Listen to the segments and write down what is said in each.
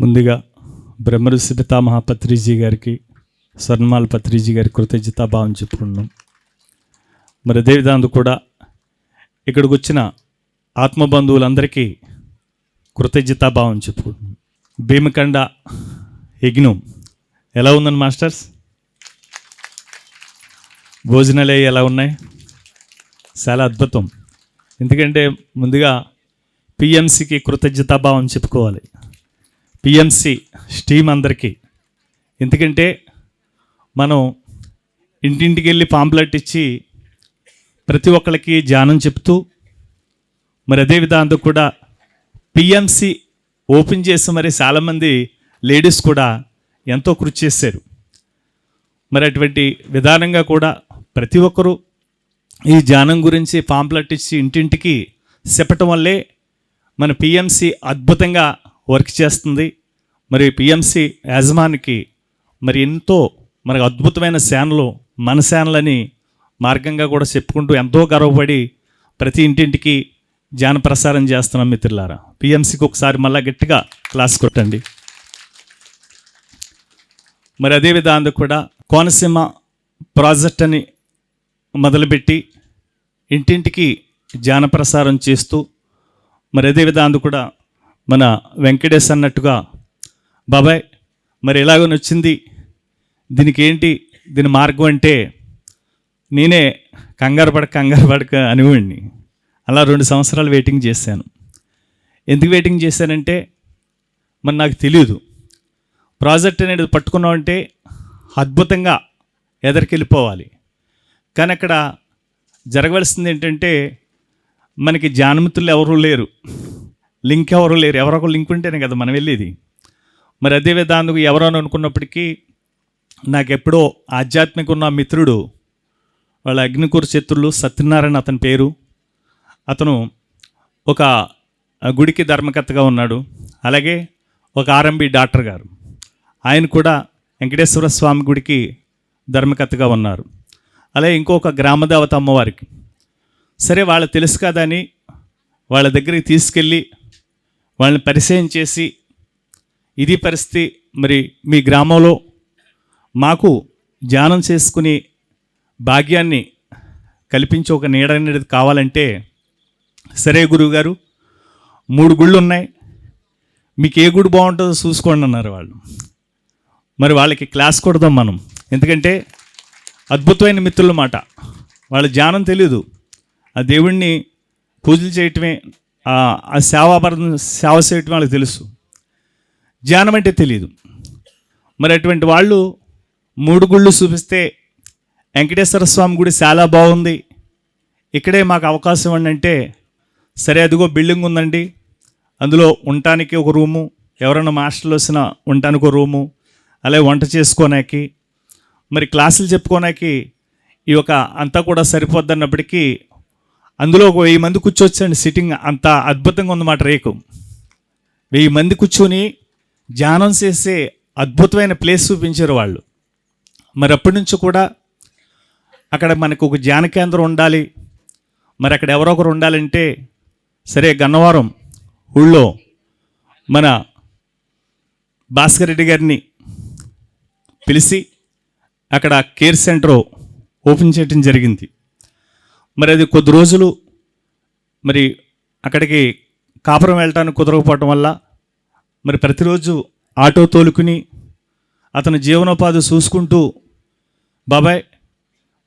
ముందుగా బ్రహ్మఋషి పితామహ పత్రిజీ గారికి స్వర్ణమాల పత్రిజీ గారి కృతజ్ఞతాభావం చెప్పుకున్నాం మరి అదేవిధంగా కూడా ఇక్కడికి వచ్చిన ఆత్మబంధువులందరికీ కృతజ్ఞతాభావం చెప్పుకుంటున్నాం. భీమకండ యజ్ఞం ఎలా ఉందండి మాస్టర్స్? భోజనాలు అవి ఎలా ఉన్నాయి? చాలా అద్భుతం. ఎందుకంటే ముందుగా పిఎంసికి కృతజ్ఞతాభావం చెప్పుకోవాలి. పిఎంసి స్టీమ్ అందరికీ. ఎందుకంటే మనం ఇంటింటికి వెళ్ళి పాంప్లెట్ ఇచ్చి ప్రతి ఒక్కరికి ధ్యానం చెప్తూ మరి అదే విధానంతో కూడా పిఎంసి ఓపెన్ చేసి మరి చాలామంది లేడీస్ కూడా ఎంతో కృషి చేశారు. మరి అటువంటి విధానంగా కూడా ప్రతి ఒక్కరూ ఈ ధ్యానం గురించి పాంప్లెట్ ఇచ్చి ఇంటింటికి చెప్పటం వల్లే మన పిఎంసి అద్భుతంగా వర్క్ చేస్తుంది. మరి పిఎంసి యాజమానికి మరి ఎంతో మనకు అద్భుతమైన శానలు మన శానలని మార్గంగా కూడా చెప్పుకుంటూ ఎంతో గర్వపడి ప్రతి ఇంటింటికి ధ్యాన ప్రసారం చేస్తున్నాం మిత్రులారా. పిఎంసికి ఒకసారి మళ్ళా గట్టిగా క్లాస్ కొట్టండి. మరి అదే విధాంగా కూడా కోనసీమ ప్రాజెక్ట్ అని మొదలుపెట్టి ఇంటింటికి ధ్యాన ప్రసారం చేస్తూ మరి అదే విధంగా కూడా మన వెంకటేష్ అన్నట్టుగా బాబాయ్ మరి ఎలాగని వచ్చింది దీనికి ఏంటి దీని మార్గం అంటే నేనే కంగారు పడక కంగారు పడక అనివ్వండి అలా రెండు సంవత్సరాలు వెయిటింగ్ చేశాను. ఎందుకు వెయిటింగ్ చేశానంటే మరి నాకు తెలియదు ప్రాజెక్ట్ అనేది పట్టుకున్నామంటే అద్భుతంగా ఎదరికెళ్ళిపోవాలి. కానీ అక్కడ జరగవలసింది ఏంటంటే మనకి జానమిత్రులు ఎవరూ లేరు. లింక్ ఎవరు లేరు. ఎవరో ఒక లింక్ ఉంటేనే కదా మనం వెళ్ళేది. మరి అదే విధానం ఎవరో అనుకున్నప్పటికీ నాకు ఎప్పుడో ఆధ్యాత్మిక ఉన్న మిత్రుడు వాళ్ళ అగ్నికూర శత్రులు సత్యనారాయణ అతని పేరు. అతను ఒక గుడికి ధర్మకర్తగా ఉన్నాడు. అలాగే ఒక ఆర్ఎంబి డాక్టర్ గారు. ఆయన కూడా వెంకటేశ్వర స్వామి గుడికి ధర్మకర్తగా ఉన్నారు. అలాగే ఇంకొక గ్రామదేవత అమ్మవారికి. సరే వాళ్ళు తెలుసు కదా అని వాళ్ళ దగ్గరికి తీసుకెళ్ళి వాళ్ళని పరిచయం చేసి ఇది పరిస్థితి మరి మీ గ్రామంలో మాకు ధ్యానం చేసుకుని భాగ్యాన్ని కల్పించి ఒక నీడ అనేది కావాలంటే సరే గురువుగారు మూడు గుళ్ళు ఉన్నాయి మీకు ఏ గుడి బాగుంటుందో చూసుకోండి అన్నారు వాళ్ళు. మరి వాళ్ళకి క్లాస్ కొడదాం మనం. ఎందుకంటే అద్భుతమైన మిత్రుల మాట. వాళ్ళ ధ్యానం తెలియదు ఆ దేవుణ్ణి పూజలు చేయటమే ఆ- సేవాపరం సేవ చేయటం వాళ్ళకి తెలుసు. ధ్యానం అంటే తెలియదు మరి అటువంటి వాళ్ళు మూడు గుళ్ళు చూపిస్తే వెంకటేశ్వర స్వామి గుడి చాలా బాగుంది. ఇక్కడే మాకు అవకాశం ఇవ్వండి అంటే సరే అదిగో బిల్డింగ్ ఉందండి. అందులో ఉండటానికి ఒక రూము ఎవరైనా మాస్టర్లు వచ్చినా ఉండటానికి ఒక రూము అలాగే వంట చేసుకోనాకి మరి క్లాసులు చెప్పుకోనాకి ఈ యొక్క అంతా కూడా సరిపోద్దన్నప్పటికీ అందులో ఒక వెయ్యి మంది కూర్చోవచ్చండి. సిట్టింగ్ అంత అద్భుతంగా ఉందన్నమాట రేకు. వెయ్యి మంది కూర్చొని ధ్యానం చేసే అద్భుతమైన ప్లేస్ చూపించారు వాళ్ళు. మరి అప్పటి నుంచి కూడా అక్కడ మనకు ఒక ధ్యాన కేంద్రం ఉండాలి. మరి అక్కడ ఎవరో ఒకరు ఉండాలంటే సరే గన్నవరం ఊళ్ళో మన భాస్కర్ రెడ్డి గారిని పిలిచి అక్కడ కేర్ సెంటర్ ఓపెన్ చేయడం జరిగింది. మరి అది కొద్ది రోజులు మరి అక్కడికి కాపురం వెళ్ళటానికి కుదరకపోవటం వల్ల మరి ప్రతిరోజు ఆటో తోలుకుని అతను జీవనోపాధి చూసుకుంటూ బాబాయ్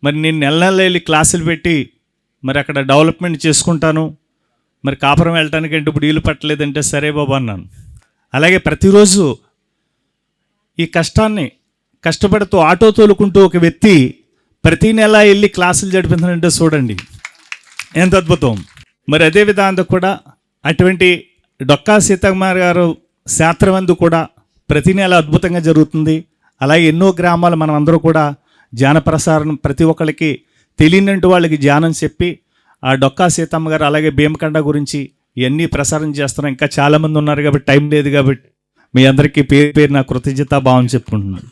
మరి నేను నెల నెల వెళ్ళి క్లాసులు పెట్టి మరి అక్కడ డెవలప్మెంట్ చేసుకుంటాను. మరి కాపురం వెళ్ళటానికి అంటే ఇప్పుడు వీలు పట్టలేదంటే సరే బాబు అన్నాను. అలాగే ప్రతిరోజు ఈ కష్టాన్ని కష్టపడుతూ ఆటో తోలుకుంటూ ఒక వ్యక్తి ప్రతి నెల వెళ్ళి క్లాసులు జడిపించాలంటే చూడండి. ఎంత అద్భుతం. మరి అదే విధానంలో కూడా అటువంటి డొక్కా సీతమ్మ గారు శాస్త్రమందు కూడా ప్రతి నెల అద్భుతంగా జరుగుతుంది. అలాగే ఎన్నో గ్రామాలు మనం అందరూ కూడా ధ్యాన ప్రసారం ప్రతి ఒక్కరికి తెలియనంటు వాళ్ళకి ధ్యానం చెప్పి ఆ డొక్కా సీతమ్మ గారు అలాగే భీమకండ గురించి ఇవన్నీ ప్రసారం చేస్తున్నాం ఇంకా చాలామంది ఉన్నారు కాబట్టి టైం లేదు కాబట్టి మీ అందరికీ పేరు పేరు నా కృతజ్ఞత భావం చెప్పుకుంటున్నాను.